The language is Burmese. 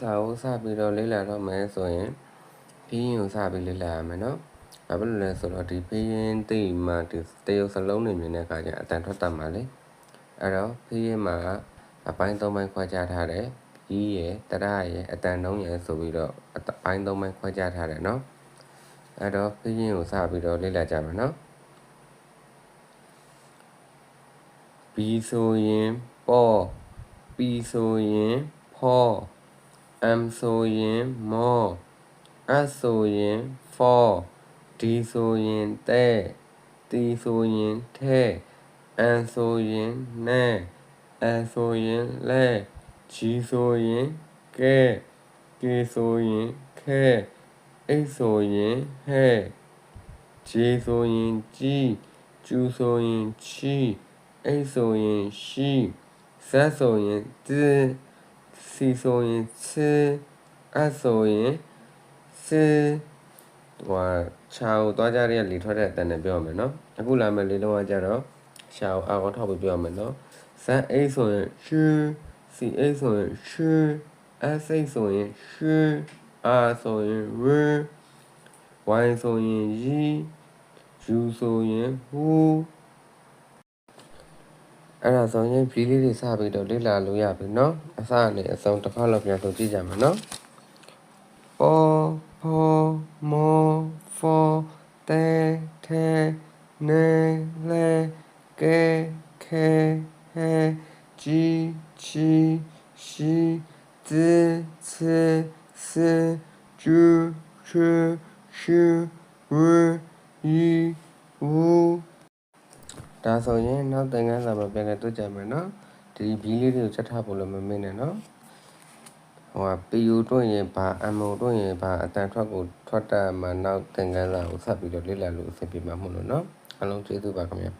ကိုစပြီးတော့လေ့လာတော့မယ်ဆိုရင်ဖီးရင်ကိုစပြီးလေ့လာရမယ်နော်။ဘာဖြစ်လို့လဲဆိုတော့ဒီဖီးရင်တိတ်မှဒီတရုပ်စလုံးနေမြင်တဲ့အခါကျအတန်ထွက်တတ်မှာလေ။အဲ့တော့ဖီးရင်မှာအပိုင်း၃ပိုင်းခွဲခြားထားတယ်။ကြီးရယ်တရရယ်အတန်နှုံးရယ်ဆိုပြီးတော့အပိုင်း၃ပိုင်းခွဲခြားထားတယ်နော်။အဲ့တော့ဖီးရင်ကိုစပြီးတော့လေ့လာကြမယ်နော်။ B ဆိုရင်ပေါ် P ဆိုရင်ဖော M ဆိုရင်မော S ဆိုရင် for D ဆိုရင်တဲ T ဆိုရင် ထဲ N ဆိုရင်နဲ L ဆိုရင်လဲ G ဆိုရင်ကဲ K ဆိုရင်ခဲ H ဆိုရင်ဟဲ J ဆိုရင်ကြီး Q ဆိုရင်ချီ H ဆိုရင်ရှိ Z ဆိုရင်တ C ဆိုရင်ချ S ဆိုရင်စဟိုချာကိုသွားကြတဲ့လေထွက်တဲ့အတန်နဲ့ပြောရမယ်နော်အခုလာမယ်လေလုံးဝကြတော့ရှာကိုအောက်ထောက်ပြီးပြောရမယ်နော် Z A ဆိုရင်ရှ C A ဆိုရင်ရှ S A ဆိုရင်ရှ R ဆိုရင် R Y ဆိုရင်ရီ U ဆိုရင်ဟူ အဲ့ဒါဆိုရင်ဗီလေးတွေစပြီးတော့လေ့လာလို့ရပြီเนาะအစနဲ့အဆုံးတစ်ခါလောက်ပြန်ဆိုကြည့်ကြမယ်เนาะပေါ်ပေါ်မောဖောတဲထဲနေလေကဲခဲဟဲជីချီရှိဇစစကျူချူရှူဝီဝူ ဒါဆိုရင်နောက်သင်ခန်းစာမှာပြန်လည်တွေ့ကြမယ်နော်ဒီဘီလေးတွေကိုချက်ထားဖို့လည်းမမေ့နဲ့နော်ဟိုက PU တွင့်ရင်ဘာ MO တွင့်ရင်ဘာအတန်ထွက်ကိုထွက်တာမှနောက်သင်ခန်းစာကိုဆက်ပြီးတော့လေ့လာလို့အဆင်ပြေမှာမဟုတ်လို့နော်အားလုံးကျေးဇူးပါခင်ဗျာ